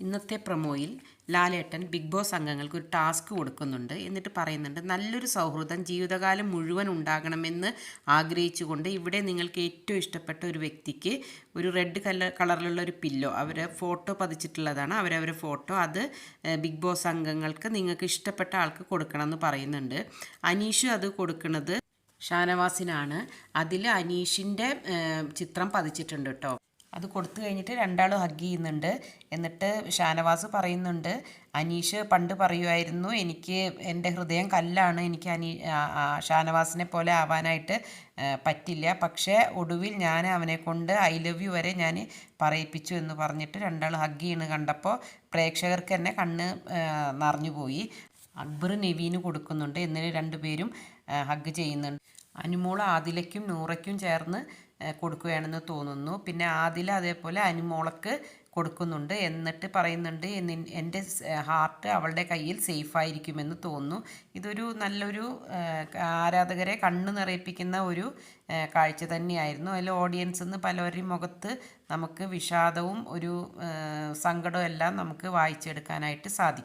ഇന്നത്തെ പ്രൊമോയിൽ ലാലേട്ടൻ big boss അംഗങ്ങൾക്ക് ഒരു ടാസ്ക് കൊടുക്കുന്നുണ്ട്. എന്നിട്ട് പറയുന്നുണ്ട് നല്ലൊരു സൗഹൃദം ജീവിതകാലം മുഴുവൻ ഉണ്ടാകണമെന്ന് ആഗ്രഹിച്ചുകൊണ്ട് ഇവിടെ നിങ്ങൾക്ക് ഏറ്റവും ഇഷ്ടപ്പെട്ട ഒരു വ്യക്തിക്ക് ഒരു റെഡ് കലർ കളറിലുള്ള ഒരു പില്ലോ അവരെ ഫോട്ടോ പതിച്ചിട്ടുള്ളതാണ്. അവരവരെ ഫോട്ടോ അത് ബിഗ് ബോസ് അംഗങ്ങൾക്ക് നിങ്ങൾക്ക് ഇഷ്ടപ്പെട്ട ആൾക്ക് കൊടുക്കണം എന്ന് പറയുന്നുണ്ട്. അനീഷു അത് കൊടുക്കുന്നത് ഷാനവാസിനാണ്. അതിൽ അനീഷിന്റെ ചിത്രം പതിച്ചിട്ടുണ്ട് കേട്ടോ അത് കൊടുത്തു കഴിഞ്ഞിട്ട് രണ്ടാൾ ഹഗ് ചെയ്യുന്നുണ്ട്. എന്നിട്ട് ഷാനവാസ് പറയുന്നുണ്ട് അനീഷ് പണ്ട് പറയുമായിരുന്നു എനിക്ക് എന്റെ ഹൃദയം കല്ലാണ് എനിക്ക് അനീ ഷാനവാസിനെ പോലെ ആവാനായിട്ട് പറ്റില്ല. പക്ഷേ ഒടുവിൽ ഞാൻ അവനെ കൊണ്ട് ഐ ലവ് യു വരെ ഞാൻ പറയിപ്പിച്ചു എന്ന് പറഞ്ഞിട്ട് രണ്ടാൾ ഹഗ് ചെയ്യണ് കണ്ടപ്പോൾ പ്രേക്ഷകർക്ക് തന്നെ കണ്ണ് നിറഞ്ഞു പോയി അക്ബർ നെവീന് കൊടുക്കുന്നുണ്ട് എന്നിട്ട് രണ്ടുപേരും ഹഗ് ചെയ്യുന്നുണ്ട്. അനുമോൾ ആദിലയ്ക്കും നൂറയ്ക്കും ചേർന്ന് കൊടുക്കുകയാണെന്ന് തോന്നുന്നു. പിന്നെ ആദില അതേപോലെ അനുമോളക്ക് കൊടുക്കുന്നുണ്ട് എന്നിട്ട് പറയുന്നുണ്ട് എന്റെ ഹാർട്ട് അവളുടെ കയ്യിൽ സേഫായിരിക്കുമെന്ന് തോന്നുന്നു. ഇതൊരു നല്ലൊരു ആരാധകരെ കണ്ണ് നിറയിപ്പിക്കുന്ന ഒരു കാഴ്ച തന്നെയായിരുന്നു. അതിൽ ഓഡിയൻസ് നിന്ന് പലരുടെയും മുഖത്ത് നമുക്ക് വിഷാദവും ഒരു സങ്കടവും എല്ലാം നമുക്ക് വായിച്ചെടുക്കാനായിട്ട് സാധിക്കും.